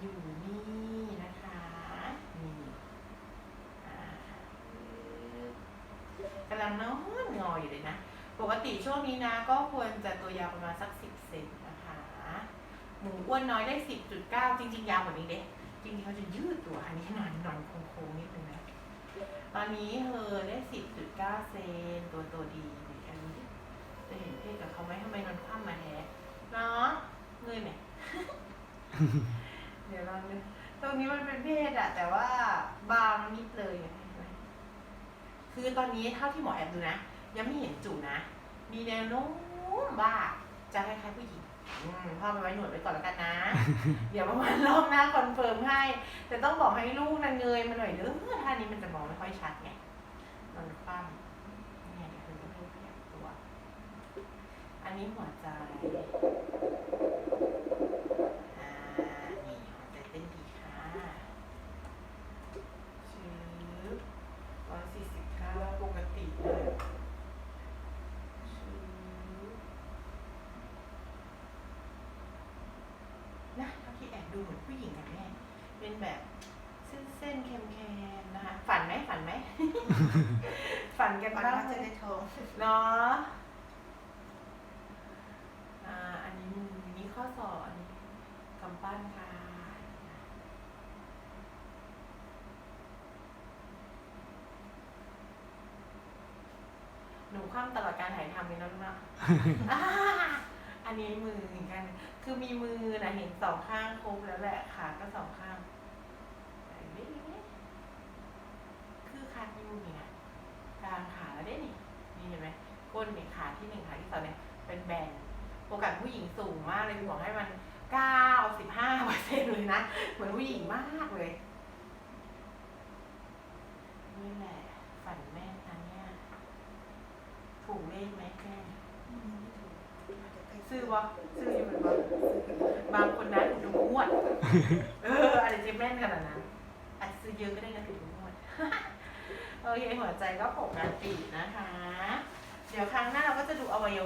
อยู่นี่นะคะนี่กำลังนอนงออยู่เลยนะ ปกติช่วงนี้นะก็ควรจะตัวยาวประมาณสักสิบเซนนะคะ หมูอ้วนน้อยได้สิบจุดเก้าจริง ๆ ยาวกว่านี้เด้จริงๆเขาจะยืดตัวอันนี้นอนนอนโค้งๆนิดนึงนะตอนนี้เธอได้สิบจุดเก้าเซนตัวตัวดีเหมืนกัจะเห็นเพศกับเขาไหมทำไมนอนคว่ำมาแท้เนาะเงยไหม เดี๋ยวลองดูตรงนี้มันเป็นเพศอะแต่ว่าบางนิดเลยอะเห็นไหมคือตอนนี้เท่าที่หมอแอบดูนะ ยังไม่เห็นจุนะ มีแนวโน้มว่าจะคล้ายๆผู้หญิงอืมพ่อไปไว้หนวดไว้ก่อนแล้วกันนะ เดี๋ยวประมาณรอบหน้าคอนเฟิร์มให้ แต่ต้องบอกให้ลูกนะเงยมาหน่อยเด้อท่านี้มันจะมองไม่ค่อยชัดไงนอนคว่ำเนี่ยเดี๋ยวคุณจะพูดขยับตัว อันนี้หัวใจ อ่า นี่หัวใจเต้นดีค่ะชื้ร้อยสี่สิบเก้าปกติเลยชื้นะเท่าที่แอบ ดูเหมือนผู้หญิงอะแม่เป็นแบบเส้นเส้นๆเค็มๆนะคะฝันไหมฝันไหม ฝันกันฝันบ้างว่าไหมจะได้ท้องเนาะอ่าอันนี้มือนี้ข้อศอกอันนี้กำปั้นค่ะหนูคว่ำตลอดการถ่ายทำเลยนะลูกเนาะ อันนี้มือเหมือนกัน คือมีมือนะเห็นสองข้างครบแล้วแหละขาก็สองข้างนดิคือขาดอยู่นี่นะกลางขาแล้วเด้นี่นี่เห็นไหมก้นเนี่ยขาที่หนึ่งขาที่สองเนี่ยเป็นแบนโอกาสผู้หญิงสูงมากเลยบอกให้มันเก้าสิบห้าเปอร์เซ็นต์เลยนะ เหมือนผู้หญิงมากเลยนี่แหละฝันแม่นนะเนี่ย ถูกเลขไหมแม่ ซื้อวะซื้ออยู่เหมือนวะบางคนนะถูกทุกงวด เอออะไรจะแม่นขนาดนั้นอาจจะซื้อเยอะก็ได้นะถูกทุกงวด โอเคหัวใจก็ปกตินะคะ เดี๋ยวครั้งหน้าเราก็จะดูอวัยว